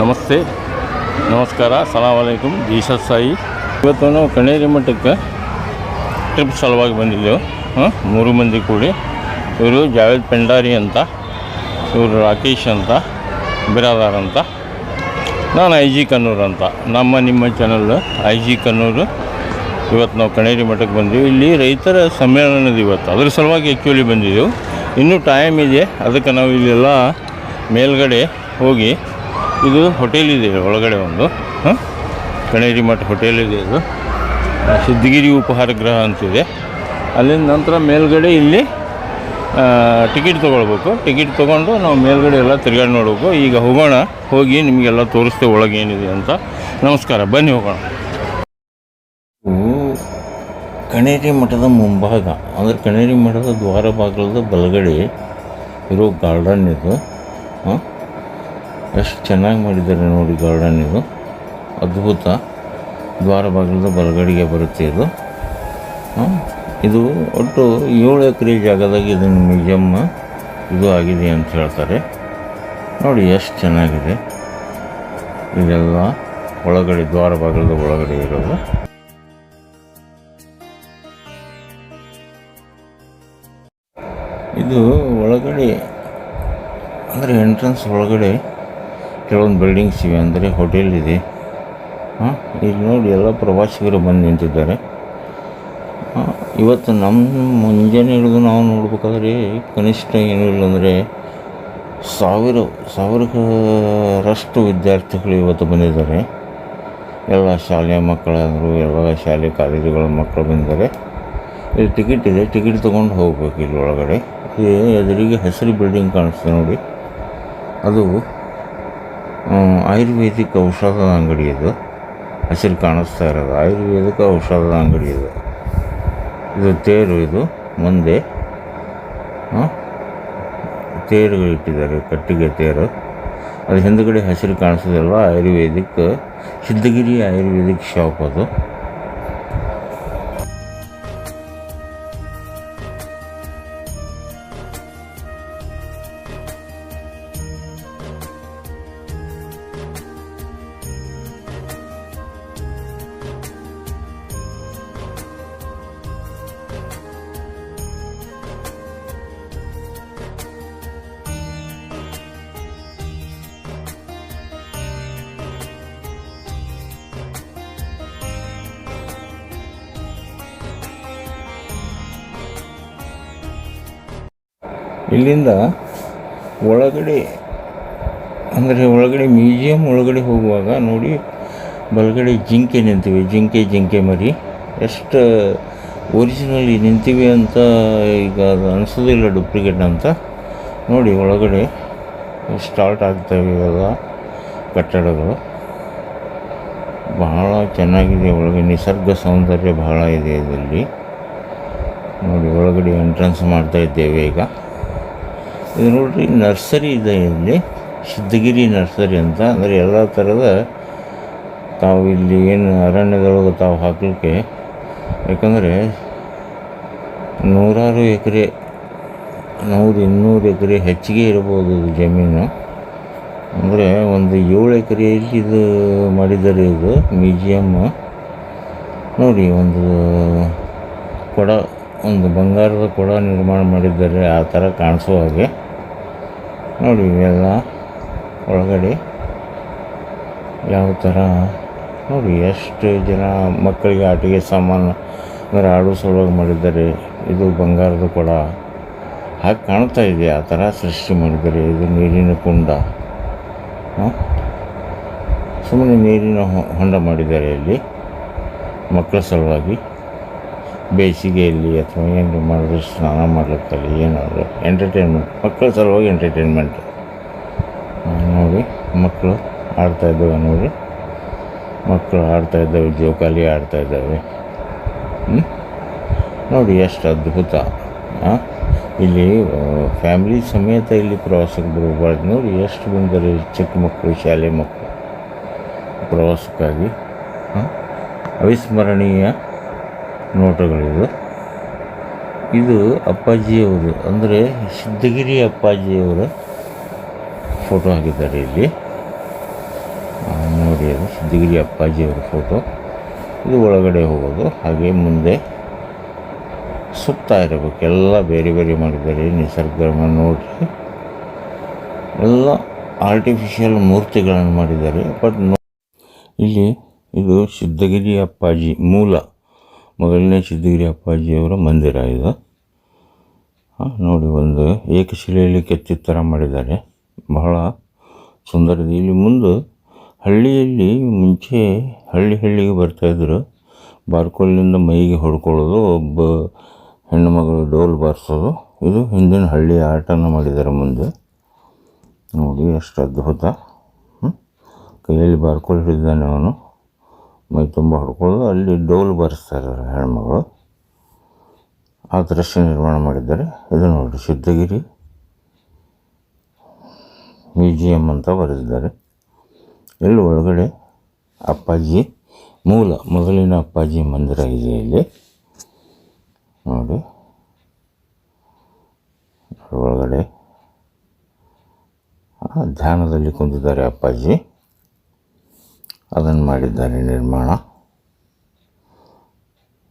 ನಮಸ್ತೆ. ನಮಸ್ಕಾರ ಸಲಾಮ್ ಅಲೈಕುಮ್, ಜೀಸಸ್ ಸಾಯಿ ಇವತ್ತು ನಾವು ಕಣೇರಿ ಮಠಕ್ಕೆ ಟ್ರಿಪ್ ಸಲುವಾಗಿ ಬಂದಿದ್ದೆವು. ಹಾಂ, ಮೂರು ಮಂದಿ ಕೂಡಿ. ಇವರು ಜಾವೇದ್ ಪೆಂಡಾರಿ ಅಂತ, ಇವರು ರಾಕೇಶ್ ಅಂತ, ಬಿರಾದಾರ್ ಅಂತ, ನಾನು ಐ ಜಿ ಕನ್ನೂರು ಅಂತ. ನಮ್ಮ, ನಿಮ್ಮ ಚಾನಲ್ ಐ ಜಿ ಕನ್ನೂರು. ಇವತ್ತು ನಾವು ಕಣೇರಿ ಮಠಕ್ಕೆ ಬಂದೀವಿ. ಇಲ್ಲಿ ರೈತರ ಸಮ್ಮೇಳನದ ಇವತ್ತು. ಅದ್ರ ಸಲುವಾಗಿ ಆ್ಯಕ್ಚುಲಿ ಬಂದಿದ್ದೆವು. ಇನ್ನೂ ಟೈಮ್ ಇದೆ. ಅದಕ್ಕೆ ನಾವು ಇಲ್ಲೆಲ್ಲ ಮೇಲ್ಗಡೆ ಹೋಗಿ ಇದು ಹೋಟೆಲ್ ಇದೆ ಒಳಗಡೆ ಒಂದು. ಹಾಂ? ಕಣೇರಿ ಮಠ ಹೋಟೆಲ್ ಇದೆ ಇದು. ಸಿದ್ಧಗಿರಿ ಉಪಹಾರ ಗೃಹ ಅಂತಿದೆ ಅಲ್ಲಿಂದ ನಂತರ ಮೇಲ್ಗಡೆ ಇಲ್ಲಿ ಟಿಕೆಟ್ ತೊಗೊಳ್ಬೇಕು. ಟಿಕೆಟ್ ತೊಗೊಂಡು ನಾವು ಮೇಲ್ಗಡೆ ಎಲ್ಲ ತಿರ್ಗಾಡಿ ನೋಡಬೇಕು. ಈಗ ಹೋಗೋಣ. ಹೋಗಿ ನಿಮಗೆಲ್ಲ ತೋರಿಸ್ತೇವೆ ಒಳಗೆ ಏನಿದೆ ಅಂತ. ನಮಸ್ಕಾರ. ಬನ್ನಿ ಹೋಗೋಣ. ಕಣೇರಿ ಮಠದ ಮುಂಭಾಗ. ಅಂದರೆ ಕಣೇರಿ ಮಠದ ದ್ವಾರ ಬಾಗಿಲದ ಬಲಗಡೆ ಇರೋ ಗಾರ್ಡನ್ ಇದು. ಹಾಂ? ಎಷ್ಟು ಚೆನ್ನಾಗಿ ಮಾಡಿದ್ದಾರೆ ನೋಡಿ ಗಾರ್ಡನ್ ಇದು. ಅದ್ಭುತ. ದ್ವಾರ ಬಾಗಿಲದ ಬಲಗಡೆಗೆ ಬರುತ್ತೆ ಇದು. ಇದು ಒಟ್ಟು ಏಳು ಎಕರೆ ಜಾಗದಾಗ ಇದನ್ನು ಮ್ಯೂಸಿಯಮ್ ಇದು ಆಗಿದೆ ಅಂತ ಹೇಳ್ತಾರೆ. ನೋಡಿ ಎಷ್ಟು ಚೆನ್ನಾಗಿದೆ. ಇದೆಲ್ಲ ಒಳಗಡೆ, ದ್ವಾರ ಬಾಗಿಲದ ಒಳಗಡೆ ಇರೋದು. ಇದು ಒಳಗಡೆ, ಅಂದರೆ ಎಂಟ್ರೆನ್ಸ್ ಒಳಗಡೆ ಕೆಲವೊಂದು ಬಿಲ್ಡಿಂಗ್ಸ್ ಇವೆ ಅಂದರೆ ಹೋಟೆಲ್ ಇದೆ. ಹಾಂ, ಇಲ್ಲಿ ನೋಡಿ ಎಲ್ಲ ಪ್ರವಾಸಿಗರು ಬಂದು ನಿಂತಿದ್ದಾರೆ. ಇವತ್ತು ನಮ್ಮ ಮುಂಜಾನೆ ಹಿಡಿದು ನಾವು ನೋಡ್ಬೇಕಾದ್ರೆ ಕನಿಷ್ಠ ಏನಿಲ್ಲ ಅಂದರೆ ಸಾವಿರ ಸಾವಿರಕ್ಕರಷ್ಟು ವಿದ್ಯಾರ್ಥಿಗಳು ಇವತ್ತು ಬಂದಿದ್ದಾರೆ. ಎಲ್ಲ ಶಾಲೆಯ ಮಕ್ಕಳಾದರು, ಎಲ್ಲ ಶಾಲೆ ಕಾಲೇಜುಗಳ ಮಕ್ಕಳು ಬಂದಿದ್ದಾರೆ. ಇಲ್ಲಿ ಟಿಕೆಟ್ ಇದೆ ಟಿಕೆಟ್ ತೊಗೊಂಡು ಹೋಗ್ಬೇಕು ಇಲ್ಲಿ ಒಳಗಡೆ ಇಲ್ಲಿ ಎದುರಿಗೆ ಹೆಸರು ಬಿಲ್ಡಿಂಗ್ ಕಾಣಿಸ್ತದೆ ನೋಡಿ. ಅದು ಆಯುರ್ವೇದಿಕ್ ಔಷಧದ ಅಂಗಡಿ ಇದು. ಹಸಿರು ಕಾಣಿಸ್ತಾ ಇರೋದು. ಆಯುರ್ವೇದಿಕ ಔಷಧದ ಅಂಗಡಿ ಇದು. ಇದು ತೇರು ಇದು, ಮುಂದೆ. ತೇರುಗಳು ಇಟ್ಟಿದ್ದಾರೆ, ಕಟ್ಟಿಗೆ ತೇರು. ಅದು ಹಿಂದುಗಡೆ ಹಸಿರು ಕಾಣಿಸೋದಲ್ವ ಆಯುರ್ವೇದಿಕ್, ಸಿದ್ಧಗಿರಿ ಆಯುರ್ವೇದಿಕ್ ಶಾಪ್ ಅದು. ಇಲ್ಲಿಂದ ಒಳಗಡೆ, ಅಂದರೆ ಒಳಗಡೆ ಮ್ಯೂಸಿಯಂ ಒಳಗಡೆ ಹೋಗುವಾಗ ನೋಡಿ ಬಲಗಡೆ ಜಿಂಕೆ ನಿಂತಿವೆ. ಜಿಂಕೆ ಜಿಂಕೆ ಮರಿ. ಎಷ್ಟು ಒರಿಜಿನಲಿ ನಿಂತಿವೆ ಅಂತ ಈಗ ಅದು ಅನಿಸೋದಿಲ್ಲ ಡೂಪ್ಲಿಕೇಟ್ ಅಂತ. ನೋಡಿ ಒಳಗಡೆ ಸ್ಟಾರ್ಟ್ ಆಗ್ತವೆ ಇವಾಗ ಕಟ್ಟಡಗಳು. ಬಹಳ ಚೆನ್ನಾಗಿದೆ ಒಳಗೆ ನಿಸರ್ಗ ಸೌಂದರ್ಯ ಬಹಳ ಇದೆ ಇದರಲ್ಲಿ. ನೋಡಿ ಒಳಗಡೆ ಎಂಟ್ರೆನ್ಸ್ ಮಾಡ್ತಾ ಇದ್ದೇವೆ ಈಗ. ಇದು ನೋಡ್ರಿ, ನರ್ಸರಿ ಇದೆ ಇಲ್ಲಿ. ಸಿದ್ಧಗಿರಿ ನರ್ಸರಿ ಅಂತ. ಅಂದರೆ ಎಲ್ಲ ಥರದ ತಾವು ಇಲ್ಲಿ ಏನು ಅರಣ್ಯದೊಳಗೆ ತಾವು ಹಾಕಲಿಕ್ಕೆ. ಯಾಕಂದರೆ ನೂರಾರು ಎಕರೆ, ನೂರು ಇನ್ನೂರು ಎಕರೆ ಹೆಚ್ಚಿಗೆ ಇರ್ಬೋದು ಇದು ಜಮೀನು. ಅಂದರೆ ಒಂದು ಏಳು ಎಕರೆಯಲ್ಲಿ ಇದು ಮಾಡಿದ್ದಾರೆ ಇದು ಮ್ಯೂಸಿಯಮ್ ನೋಡಿ, ಒಂದು ಕೊಡ, ಒಂದು ಬಂಗಾರದ ಕೊಡ ನಿರ್ಮಾಣ ಮಾಡಿದ್ದಾರೆ. ಆ ಥರ ಕಾಣಿಸೋ ಹಾಗೆ. ನೋಡಿ ಇವೆಲ್ಲ ಒಳಗಡೆ ಯಾವ ಥರ? ನೋಡಿ ಎಷ್ಟು ಜನ ಮಕ್ಕಳಿಗೆ ಆಟಿಗೆ ಸಾಮಾನು ಅಂದರೆ ಆಡೋ ಸಲುವಾಗಿ ಮಾಡಿದ್ದಾರೆ. ಇದು ಬಂಗಾರದ ಕೊಡ ಹಾಗೆ ಕಾಣ್ತಾ ಇದೆ ಆ ಥರ ಸೃಷ್ಟಿ ಮಾಡಿದ್ದಾರೆ. ಇದು ನೀರಿನ ಕುಂಡ. ಸುಮ್ಮನೆ ನೀರಿನ ಹೊಂಡ ಮಾಡಿದ್ದಾರೆ ಇಲ್ಲಿ ಮಕ್ಕಳ ಸಲುವಾಗಿ. ಬೇಸಿಗೆಯಲ್ಲಿ ಅಥವಾ ಏನು ಮಾಡಿದ್ರು ಸ್ನಾನ ಮಾಡ್ಲಿಕ್ಕಲ್ಲಿ ಏನಾದರೂ ಎಂಟರ್ಟೈನ್ಮೆಂಟ್ ಮಕ್ಕಳ ಸಲುವಾಗಿ ಎಂಟರ್ಟೈನ್ಮೆಂಟ್ ನೋಡಿ, ಮಕ್ಕಳು ಆಡ್ತಾ ಇದ್ದಾವೆ ನೋಡಿ ಮಕ್ಕಳು ಆಡ್ತಾಯಿದ್ದಾವೆ ಜೋಕಾಲಿ ಆಡ್ತಾಯಿದ್ದಾವೆ? ನೋಡಿ, ಎಷ್ಟು ಅದ್ಭುತ? ಇಲ್ಲಿ ಫ್ಯಾಮಿಲಿ ಸಮೇತ ಇಲ್ಲಿ ಪ್ರವಾಸಕ್ಕೆ ಬರಬಾರ್ದು ನೋಡಿ, ಎಷ್ಟು ಬಂದರೆ ಚಿಕ್ಕ ಮಕ್ಕಳು, ಶಾಲೆ ಮಕ್ಕಳು ಪ್ರವಾಸಕ್ಕಾಗಿ? ಅವಿಸ್ಮರಣೀಯ ನೋಟಗಳಿದು ಇದು ಅಪ್ಪಾಜಿಯವರು, ಅಂದರೆ ಸಿದ್ಧಗಿರಿ ಅಪ್ಪಾಜಿಯವರ ಫೋಟೋ ಹಾಕಿದ್ದಾರೆ ಇಲ್ಲಿ. ನೋಡಿ ಅದು, ಸಿದ್ಧಗಿರಿ ಅಪ್ಪಾಜಿಯವರ ಫೋಟೋ. ಇದು ಒಳಗಡೆ ಹೋಗೋದು, ಹಾಗೆ ಮುಂದೆ ಸುತ್ತಾ ಇರಬೇಕು. ಎಲ್ಲ ಬೇರೆ ಬೇರೆ ಮಾಡಿದ್ದಾರೆ ನಿಸರ್ಗವನ್ನು ನೋಡಿ ಎಲ್ಲ ಆರ್ಟಿಫಿಷಿಯಲ್ ಮೂರ್ತಿಗಳನ್ನು ಮಾಡಿದ್ದಾರೆ ಬಟ್ ಇಲ್ಲಿ ಇದು ಸಿದ್ಧಗಿರಿ ಅಪ್ಪಾಜಿ ಮೂಲ. ಮೊದಲನೇ ಸಿದ್ಧಗಿರಿ ಅಪ್ಪಾಜಿಯವರ ಮಂದಿರ ಇದು. ನೋಡಿ ಒಂದು ಏಕಶಿಲೆಯಲ್ಲಿ ಕೆತ್ತಿದ ಥರ ಮಾಡಿದ್ದಾರೆ. ಬಹಳ ಸುಂದರ ಇಲ್ಲಿ ಮುಂದೆ ಹಳ್ಳಿಯಲ್ಲಿ ಮುಂಚೆ ಹಳ್ಳಿ ಹಳ್ಳಿಗೆ ಬರ್ತಾಯಿದ್ರು ಬಾರ್ಕೋಲಿನಿಂದ ಮೈಗೆ ಹೊಡ್ಕೊಳ್ಳೋದು, ಒಬ್ಬ ಹೆಣ್ಣು ಮಗಳು ಡೋಲ್ ಬಾರಿಸೋದು. ಇದು ಹಿಂದಿನ ಹಳ್ಳಿ ಆಟನ ಮಾಡಿದ್ದಾರೆ ಮುಂದೆ. ನೋಡಿ, ಎಷ್ಟು ಅದ್ಭುತ? ಕೈಯಲ್ಲಿ ಬಾರ್ಕೋಲ್ ಹಿಡಿದಾನೆ ಅವನು. ಮೈ ತುಂಬ ಹೊಡ್ಕೊಳ್ಳೋದು ಅಲ್ಲಿ ಡೋಲ್ ಬರೆಸ್ತಾರೆ ಹೆಣ್ಮಗಳು. ಆ ದೃಶ್ಯ ನಿರ್ಮಾಣ ಮಾಡಿದ್ದಾರೆ. ಇದು ನೋಡಿ, ಸಿದ್ಧಗಿರಿ ಮ್ಯೂಸಿಯಂ ಅಂತ ಬರೆದಿದ್ದಾರೆ. ಇಲ್ಲಿ ಒಳಗಡೆ ಅಪ್ಪಾಜಿ ಮೂಲ, ಮೊದಲಿನ ಅಪ್ಪಾಜಿ ಮಂದಿರ ಇದೆ ಇಲ್ಲಿ. ನೋಡಿ. ಒಳಗಡೆ ಧ್ಯಾನದಲ್ಲಿ ಕುಂತಿದ್ದಾರೆ ಅಪ್ಪಾಜಿ. ಅದನ್ನು ಮಾಡಿದ್ದಾರೆ, ನಿರ್ಮಾಣ.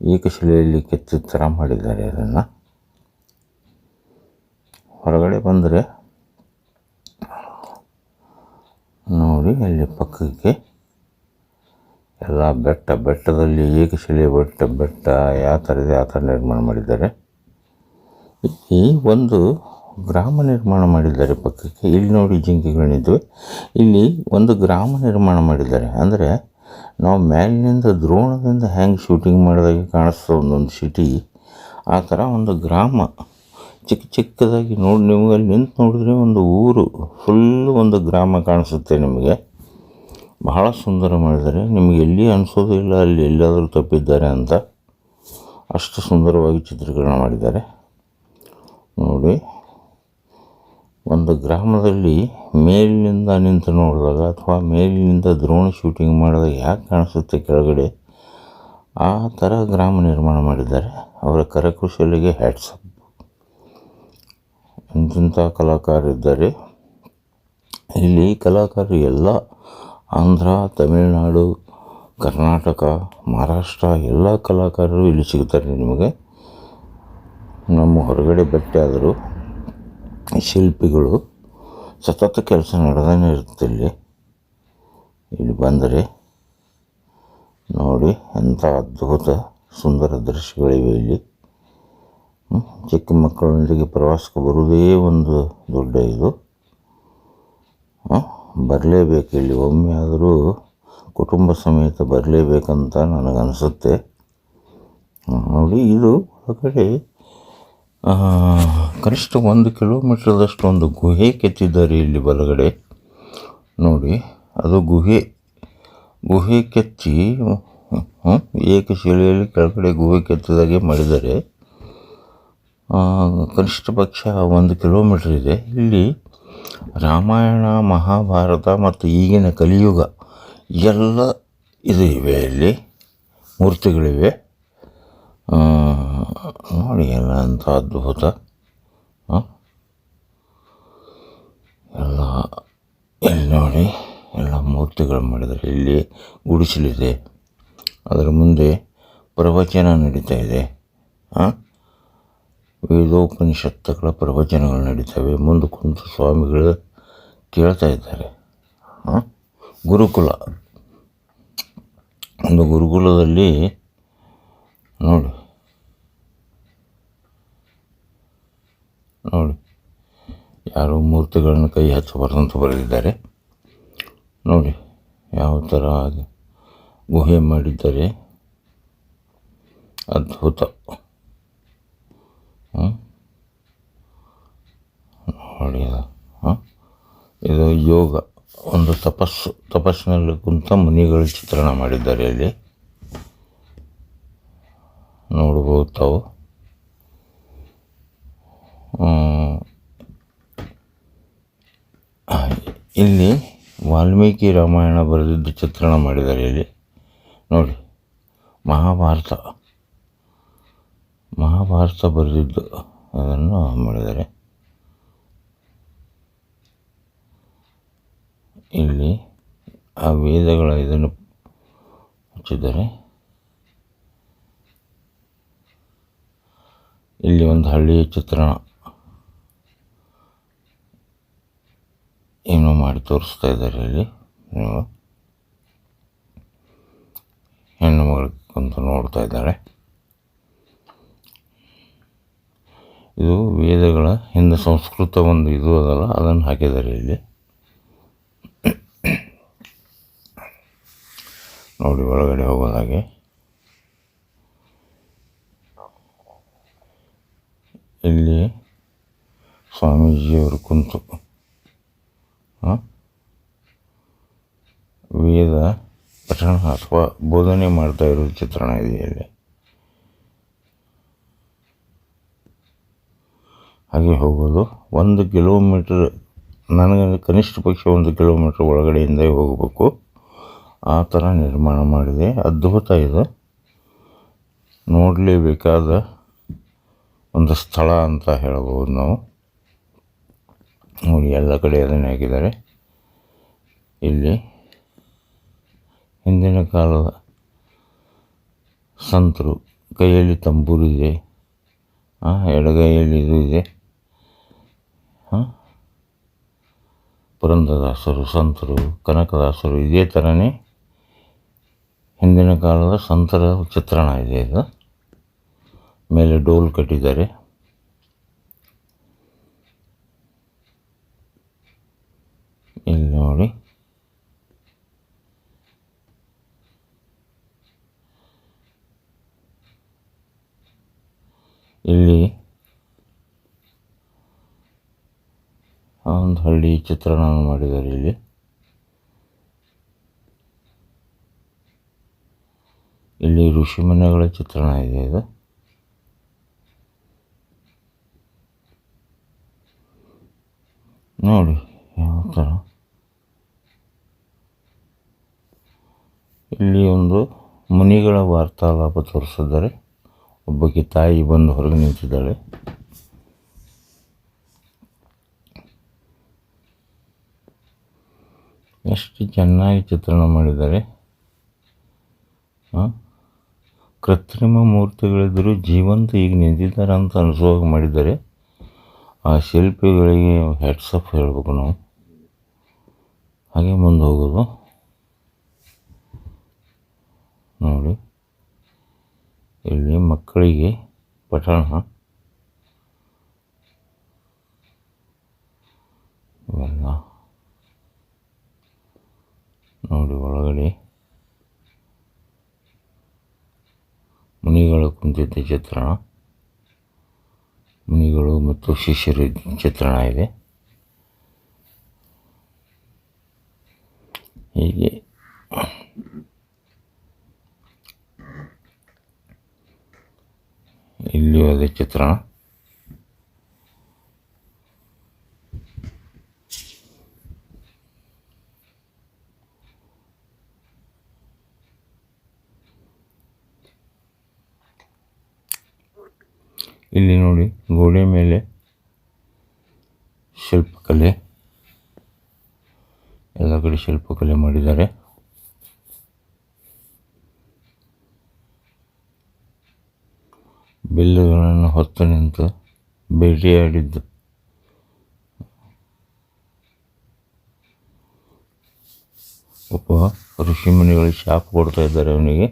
ಏಕಶಿಲೆಯಲ್ಲಿ ಕೆತ್ತಿದ ಥರ ಮಾಡಿದ್ದಾರೆ ಅದನ್ನು. ಹೊರಗಡೆ ಬಂದರೆ ನೋಡಿ, ಅಲ್ಲಿ ಪಕ್ಕಕ್ಕೆ ಎಲ್ಲ ಬೆಟ್ಟ, ಬೆಟ್ಟದಲ್ಲಿ ಏಕಶಿಲೆ ಬೆಟ್ಟ ಬೆಟ್ಟ, ಯಾವ ಥರ ಇದೆ, ಆ ಥರ ನಿರ್ಮಾಣ ಮಾಡಿದ್ದಾರೆ. ಈ ಒಂದು ಗ್ರಾಮ ನಿರ್ಮಾಣ ಮಾಡಿದ್ದಾರೆ ಪಕ್ಕಕ್ಕೆ. ಇಲ್ಲಿ ನೋಡಿ ಜಿಂಕೆಗಳಿದ್ವಿ ಇಲ್ಲಿ ಒಂದು ಗ್ರಾಮ ನಿರ್ಮಾಣ ಮಾಡಿದ್ದಾರೆ. ಅಂದರೆ ನಾವು ಮೇಲಿನಿಂದ ದ್ರೋಣದಿಂದ ಹ್ಯಾಂಗೆ ಶೂಟಿಂಗ್ ಮಾಡಿದಾಗ ಕಾಣಿಸ್ತದೆ ಒಂದೊಂದು ಸಿಟಿ. ಆ ಥರ ಒಂದು ಗ್ರಾಮ. ಚಿಕ್ಕ ಚಿಕ್ಕದಾಗಿ ನೋಡಿ, ನೀವು ಅಲ್ಲಿ ನಿಂತು ನೋಡಿದ್ರೆ ಒಂದು ಊರು. ಫುಲ್ಲು ಒಂದು ಗ್ರಾಮ ಕಾಣಿಸುತ್ತೆ ನಿಮಗೆ. ಬಹಳ ಸುಂದರ ಮಾಡಿದ್ದಾರೆ. ನಿಮಗೆ ಎಲ್ಲಿ ಅನಿಸೋದು ಇಲ್ಲ, ಅಲ್ಲಿ ಎಲ್ಲಾದರೂ ತಪ್ಪಿದ್ದಾರೆ ಅಂತ. ಅಷ್ಟು ಸುಂದರವಾಗಿ ಚಿತ್ರೀಕರಣ ಮಾಡಿದ್ದಾರೆ. ನೋಡಿ. ಒಂದು ಗ್ರಾಮದಲ್ಲಿ ಮೇಲಿನಿಂದ ನಿಂತು ನೋಡಿದಾಗ ಅಥವಾ ಮೇಲಿನಿಂದ ದ್ರೋಣ ಶೂಟಿಂಗ್ ಮಾಡಿದಾಗ ಯಾಕೆ ಕಾಣಿಸುತ್ತೆ ಕೆಳಗಡೆ? ಆ ಥರ ಗ್ರಾಮ ನಿರ್ಮಾಣ ಮಾಡಿದ್ದಾರೆ. ಅವರ ಕರಕುಶಲಿಗೆ ಹ್ಯಾಟ್ಸಪ್ ಇಂತಿಂಥ ಕಲಾಕಾರರಿದ್ದಾರೆ. ಇಲ್ಲಿ ಕಲಾಕಾರರು ಎಲ್ಲ ಆಂಧ್ರ, ತಮಿಳುನಾಡು, ಕರ್ನಾಟಕ, ಮಹಾರಾಷ್ಟ್ರ ಎಲ್ಲ ಕಲಾಕಾರರು ಇಲ್ಲಿ ಸಿಗ್ತಾರೆ ನಿಮಗೆ. ನಮ್ಮ ಹೊರಗಡೆ ಭೇಟಿ ಆದರೂ ಶಿಲ್ಪಿಗಳು ಸತತ ಕೆಲಸ ನಡೆದೇ ಇರುತ್ತೆ ಇಲ್ಲಿ ಇಲ್ಲಿ ಬಂದರೆ ನೋಡಿ ಎಂಥ ಅದ್ಭುತ ಸುಂದರ ದೃಶ್ಯಗಳಿವೆ ಇಲ್ಲಿ. ಚಿಕ್ಕ ಮಕ್ಕಳೊಂದಿಗೆ ಪ್ರವಾಸಕ್ಕೆ ಬರುವುದೇ ಒಂದು ದೊಡ್ಡ ಇದು. ಬರಲೇಬೇಕು ಇಲ್ಲಿ. ಒಮ್ಮೆ ಆದರೂ ಕುಟುಂಬ ಸಮೇತ ಬರಲೇಬೇಕಂತ ನನಗನ್ಸುತ್ತೆ. ನೋಡಿ ಇದು ಒಳಗಡೆ ಕನಿಷ್ಠ ಒಂದು ಕಿಲೋಮೀಟ್ರದಷ್ಟು ಒಂದು ಗುಹೆ ಕೆತ್ತಿದ್ದಾರೆ ಇಲ್ಲಿ ಬಲಗಡೆ. ನೋಡಿ, ಅದು ಗುಹೆ ಗುಹೆ ಕೆತ್ತಿ ಏಕಶಿಲೆಯಲ್ಲಿ ಕೆಳಗಡೆ ಗುಹೆ ಕೆತ್ತಿದಾಗೆ ಮಾಡಿದ್ದಾರೆ. ಕನಿಷ್ಠ ಪಕ್ಷ ಒಂದು ಕಿಲೋಮೀಟ್ರ್ ಇದೆ. ಇಲ್ಲಿ ರಾಮಾಯಣ, ಮಹಾಭಾರತ ಮತ್ತು ಈಗಿನ ಕಲಿಯುಗ ಎಲ್ಲ ಇದು ಇವೆ ಇಲ್ಲಿ, ಮೂರ್ತಿಗಳಿವೆ. ನೋಡಿ ಎಲ್ಲ ಅಂಥ ಅದ್ಭುತ? ಎಲ್ಲ ಇಲ್ಲಿ ನೋಡಿ ಎಲ್ಲ ಮೂರ್ತಿಗಳು ಮಾಡಿದ್ದಾರೆ ಇಲ್ಲಿ ಗುಡಿಸಲಿದೆ ಅದರ ಮುಂದೆ ಪ್ರವಚನ ನಡೀತಾ ಇದೆ ಹಾಂ ವೇದೋಪನಿಷತ್ತುಗಳ ಪ್ರವಚನಗಳು ನಡೀತವೆ ಮುಂದೆ ಕುಂತು ಸ್ವಾಮಿಗಳು ಕೇಳ್ತಾ ಇದ್ದಾರೆ ಹಾಂ ಗುರುಕುಲ ಒಂದು ಗುರುಕುಲದಲ್ಲಿ ನೋಡಿ ನೋಡಿ. ಯಾರು ಮೂರ್ತಿಗಳನ್ನು ಕೈ ಹಚ್ಚಬಾರ್ದು ಅಂತ ಬರೆದಿದ್ದಾರೆ. ನೋಡಿ, ಯಾವ ಥರ ಗುಹೆ ಮಾಡಿದ್ದಾರೆ ಅದ್ಭುತ? ನೋಡಿ ಹಾಂ ಇದು ಯೋಗ. ಒಂದು ತಪಸ್ಸು. ತಪಸ್ಸಿನಲ್ಲಿ ಕುಂತ ಮುನಿಗಳು ಚಿತ್ರಣ ಮಾಡಿದ್ದಾರೆ ಅಲ್ಲಿ. ನೋಡ್ಬೋದು ತಾವು ಹ್ಮ್. ಆ, ಇಲ್ಲಿ ವಾಲ್ಮೀಕಿ ರಾಮಾಯಣ ಬರೆದಿದ್ದು ಚಿತ್ರಣ ಮಾಡಿದ್ದಾರೆ ಇಲ್ಲಿ. ನೋಡಿ, ಮಹಾಭಾರತ. ಮಹಾಭಾರತ ಬರೆದಿದ್ದು ಅದನ್ನು ಮಾಡಿದ್ದಾರೆ. ಇಲ್ಲಿ ಆ ವೇದಗಳ ಇದನ್ನು ಹಚ್ಚಿದ್ದಾರೆ ಇಲ್ಲಿ ಒಂದು ಹಳ್ಳಿಯ ಚಿತ್ರಣ. ಏನೋ ಮಾಡಿ ತೋರಿಸ್ತಾ ಇದ್ದಾರೆ ಇಲ್ಲಿ ನೀವು. ಹೆಣ್ಣು ಮಗಳು ಕುಂತು ನೋಡ್ತಾ ಇದ್ದಾಳೆ ಇದು ವೇದಗಳ ಹಿಂದೆ ಸಂಸ್ಕೃತ ಒಂದು ಇದು ಅದಲ್ಲ, ಅದನ್ನು ಹಾಕಿದ್ದಾರೆ ಇಲ್ಲಿ. ನೋಡಿ ಒಳಗಡೆ ಹೋಗೋದಾಗೆ ಇಲ್ಲಿ ಸ್ವಾಮೀಜಿಯವರು ಕುಂತು ಆ, ವೇದ ಪಠಣ ಅಥವಾ ಬೋಧನೆ ಮಾಡ್ತಾ ಇರೋ ಚಿತ್ರಣ ಇದೆ ಇಲ್ಲಿ? ಹಾಗೆ ಹೋಗೋದು. ಒಂದು ಕಿಲೋಮೀಟ್ರ್, ನನಗೆ ಕನಿಷ್ಠ ಪಕ್ಷ ಒಂದು ಕಿಲೋಮೀಟ್ರ್ ಒಳಗಡೆಯಿಂದ ಹೋಗಬೇಕು. ಆ ಥರ ನಿರ್ಮಾಣ ಮಾಡಿದೆ. ಅದ್ಭುತ ಇದು. ನೋಡಲೇಬೇಕಾದ ಒಂದು ಸ್ಥಳ ಅಂತ ಹೇಳ್ಬೋದು ನಾವು. ನೋಡಿ, ಎಲ್ಲ ಕಡೆ ಅದನ್ನೇ ಹಾಕಿದ್ದಾರೆ. ಇಲ್ಲಿ ಹಿಂದಿನ ಕಾಲದ ಸಂತರು ಕೈಯಲ್ಲಿ ತಂಬೂರು ಇದೆ ಆ, ಎಡಗೈಯಲ್ಲಿ ಇದು ಇದೆ. ಹಾಂ ಪುರಂದದಾಸರು ಸಂತರು ಕನಕದಾಸರು ಇದೇ ಥರನೇ ಹಿಂದಿನ ಕಾಲದ ಸಂತರ ಚಿತ್ರಣ ಇದೆ ಇದು. ಮೇಲೆ ಡೋಲ್ ಕಟ್ಟಿದ್ದಾರೆ ಇಲ್ಲಿ ನೋಡಿ ಇಲ್ಲಿ ಒಂದು ಹಳ್ಳಿ ಚಿತ್ರಣ ಮಾಡಿದ್ದಾರೆ ಇಲ್ಲಿ. ಇಲ್ಲಿ ಋಷಿಮುನಿಗಳ ಚಿತ್ರಣ ಇದೆ ಇದು. ನೋಡಿ ಯಾವ ಥರ ಇಲ್ಲಿ ಒಂದು ಮುನಿಗಳ ವಾರ್ತಾಲಾಪ ತೋರಿಸಿದ್ದಾರೆ. ಒಬ್ಬಕ್ಕೆ ತಾಯಿ ಬಂದು ಹೊರಗೆ ನಿಂತಿದ್ದಾಳೆ. ಎಷ್ಟು ಚೆನ್ನಾಗಿ ಚಿತ್ರಣ ಮಾಡಿದ್ದಾರೆ? ಕೃತ್ರಿಮ ಮೂರ್ತಿಗಳಿದ್ದರೂ ಜೀವಂತ ಈಗ ನಿಂತಿದ್ದಾರೆ ಅಂತ ಅನಿಸುವಾಗ ಮಾಡಿದ್ದಾರೆ. ಆ ಶಿಲ್ಪಿಗಳಿಗೆ ಹೆಡ್ಸಪ್ ಹೇಳಬೇಕು ನಾವು. ಹಾಗೆ ಮುಂದೆ ಹೋಗೋದು. ನೋಡಿ. ಇಲ್ಲಿ ಮಕ್ಕಳಿಗೆ ಪಠಣ. ಇವೆಲ್ಲ ನೋಡಿ ಒಳಗಡೆ. ಮುನಿಗಳು ಕುಂತಿದ್ದ ಚಿತ್ರಣ. ಮುನಿಗಳು ಮತ್ತು ಶಿಷ್ಯರ ಚಿತ್ರಣ ಇದೆ. ಹೀಗೆ ಅದೇ ಚಿತ್ರಣ ಇಲ್ಲಿ ನೋಡಿ ಗೋಡೆ ಮೇಲೆ ಶಿಲ್ಪಕಲೆ. ಎಲ್ಲ ಕಡೆ ಶಿಲ್ಪಕಲೆ ಮಾಡಿದ್ದಾರೆ. ಬಿಲ್ಲುಗಳನ್ನು ಹೊತ್ತು ನಿಂತು ಬೇಟೆಯಾಡಿದ್ದು ಒಬ್ಬ ಋಷಿಮುನಿಗಳು ಶಾಪ್ ಕೊಡ್ತಾ ಇದ್ದಾರೆ ಅವನಿಗೆ.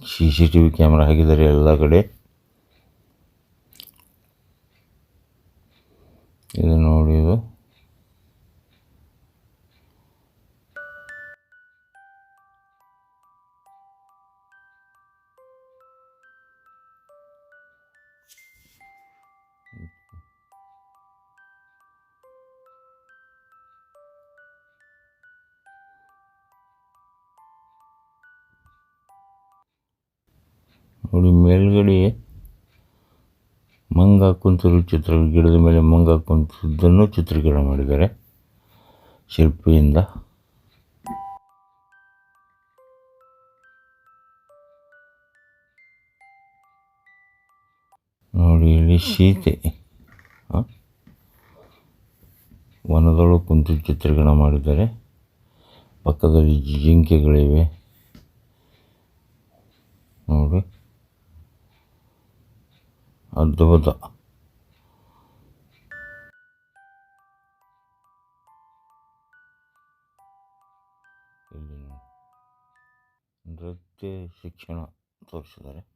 C C T V camera ಹಾಕಿದ್ದಾರೆ ಎಲ್ಲ ಕಡೆ. ಇದು ನೋಡಿ ಇದು ನೋಡಿ ಮೇಲ್ಗಡೆ ಮಂಗ ಕುಂತಿರೋ ಚಿತ್ರ, ಗಿಡದ ಮೇಲೆ ಮಂಗ ಕುಂತಿದ್ದನ್ನು ಚಿತ್ರೀಕರಣ ಮಾಡಿದ್ದಾರೆ. ಶಿಲ್ಪಿಯಿಂದ. ನೋಡಿ ಇಲ್ಲಿ ಸೀತೆ ಆ? ವನದೊಳಗೆ ಕುಂತು ಚಿತ್ರೀಕರಣ ಮಾಡಿದ್ದಾರೆ. ಪಕ್ಕದಲ್ಲಿ ಜಿಂಕೆಗಳಿವೆ. ನೋಡಿ. ಅದ್ಭುತ. ಇಲ್ಲಿ. ನೃತ್ಯ ಶಿಕ್ಷಣ ತೋರಿಸಿದ್ದಾರೆ.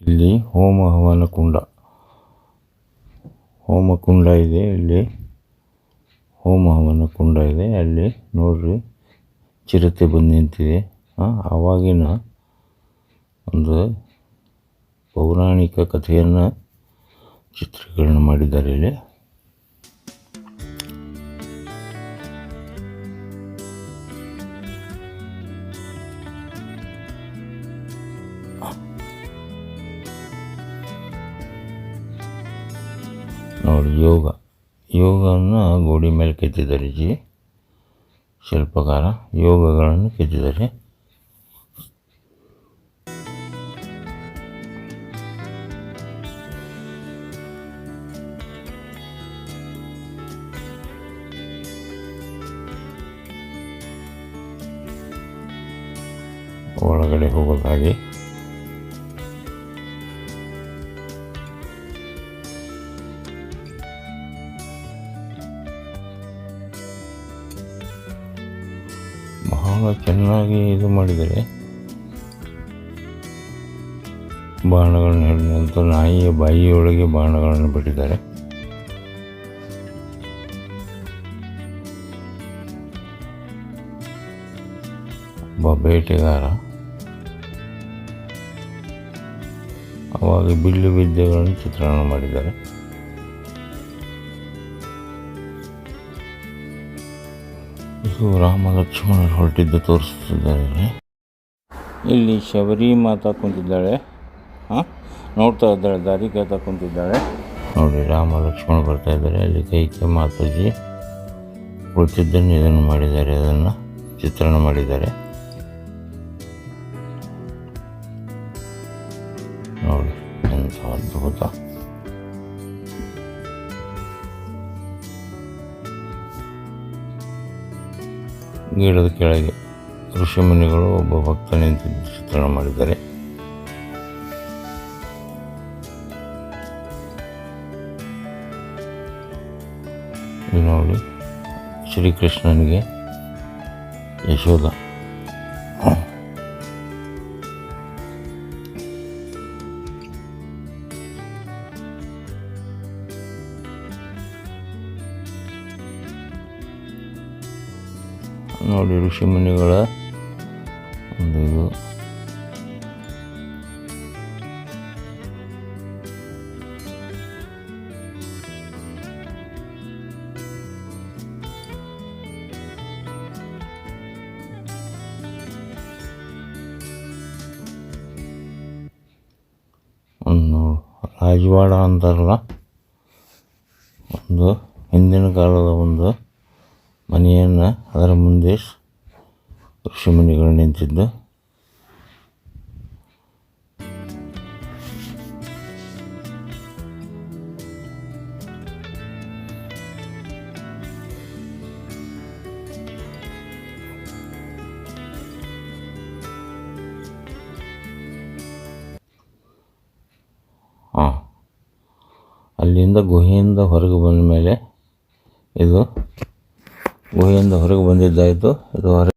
ಇಲ್ಲಿ ಹೋಮ ಹವನ ಕುಂಡ ಹೋಮ ಕುಂಡ ಇದೆ ಇಲ್ಲಿ. ಹೋಮ ಹವನ ಕುಂಡ ಇದೆ. ಅಲ್ಲಿ ನೋಡ್ರಿ, ಚಿರತೆ ಬಂದು ನಿಂತಿದೆ ಆವಾಗಿನ ಒಂದು ಪೌರಾಣಿಕ ಕಥೆಯನ್ನು ಚಿತ್ರೀಕರಣ ಮಾಡಿದ್ದಾರೆ ಇಲ್ಲಿ. ನೋಡಿ, ಯೋಗ. ಯೋಗವನ್ನು ಗೋಡಿ ಮೇಲೆ ಕೆತ್ತಿದ್ದಾರೆ ಜಿ. ಶಿಲ್ಪಕಾರ ಯೋಗಗಳನ್ನು ಕೆತ್ತಿದ್ದಾರೆ. ಒಳಗಡೆ ಹೋಗೋದಾಗಿ ಬಹಳ ಚೆನ್ನಾಗಿ ಇದು ಮಾಡಿದ್ದಾರೆ ಬಾಣಗಳನ್ನು ಹಿಡಿದಂಥ ನಾಯಿಯ ಬಾಯಿಯೊಳಗೆ ಬಾಣಗಳನ್ನು ಬಿಟ್ಟಿದ್ದಾರೆ. ಒಬ್ಬ ಬೇಟೆಗಾರ ಅವಾಗ ಬಿಲ್ಲು ವಿದ್ಯೆಗಳನ್ನು ಚಿತ್ರಣ ಮಾಡಿದ್ದಾರೆ. ಇದು ರಾಮ ಲಕ್ಷ್ಮಣರು ಹೊರಟಿದ್ದು ತೋರಿಸ್ತಿದ್ದಾರೆ ಇಲ್ಲಿ. ಶಬರಿ ಮಾತಾ ಕುಂತಿದ್ದಾಳೆ. ಹಾಂ? ನೋಡ್ತಾ ಇದ್ದಾಳೆ, ದಾರಿ ಕೇತಾ ಕುಂತಿದ್ದಾಳೆ. ನೋಡಿ, ರಾಮ ಲಕ್ಷ್ಮಣ ಬರ್ತಾ ಇದ್ದಾರೆ. ಅಲ್ಲಿ ಕೈಕೆ ಮಾತಾಜಿ ಕುಳಿತಿದ್ದನ್ನು ಇದನ್ನು ಮಾಡಿದ್ದಾರೆ, ಅದನ್ನು ಚಿತ್ರಣ ಮಾಡಿದ್ದಾರೆ. ನೋಡಿ, ಎಂಥ ಅದ್ಭುತ. ಗಿಡದ ಕೆಳಗೆ ಋಷಿಮುನಿಗಳು ಒಬ್ಬ ಭಕ್ತ ನಿಂತಿದ್ದ ಚಿತ್ರಣ ಮಾಡಿದ್ದಾರೆ. ನೋಡಿ ಶ್ರೀಕೃಷ್ಣನಿಗೆ ಯಶೋಧ. ನೋಡಿ ಋಷಿಮುನಿಗಳ ಒಂದು ಇದು. ರಾಜವಾಡ ಅಂತಾರಲ್ಲ ಒಂದು ಹಿಂದಿನ ಕಾಲದ ಒಂದು ಮನೆಯನ್ನು ಅದರ ಮುಂದೆ ಸ್- ಋಷಿಮುನಿಗಳು ನಿಂತಿದ್ದು. ಆ ಅಲ್ಲಿಂದ ಗುಹೆಯಿಂದ ಹೊರಗೆ ಬಂದ ಮೇಲೆ ಇದು ಗುಹೆಯಿಂದ ಹೊರಗೆ ಬಂದಿದ್ದಾಯಿತು. ಇದು ಹೊರ